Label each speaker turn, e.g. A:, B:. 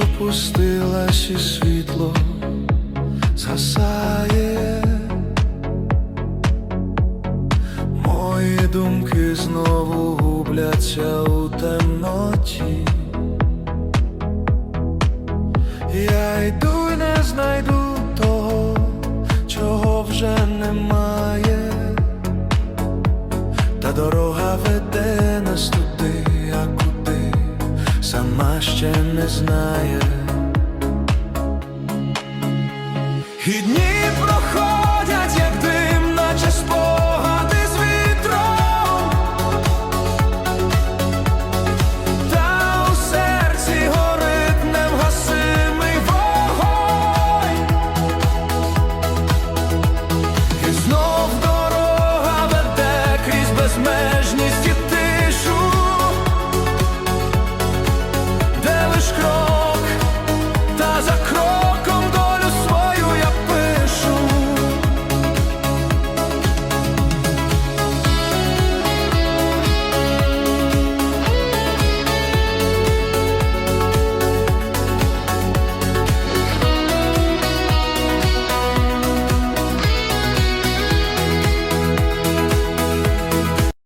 A: опустилась і світло згасає, мої думки знову губляться у темноті. Я йду і не знайду того, чого вже немає, та дорога веде наступ. Не знає. І дні проходять, як дим, наче спогади з вітром. Та у серці горить невгасимий вогонь. І знов дорога веде крізь безмежність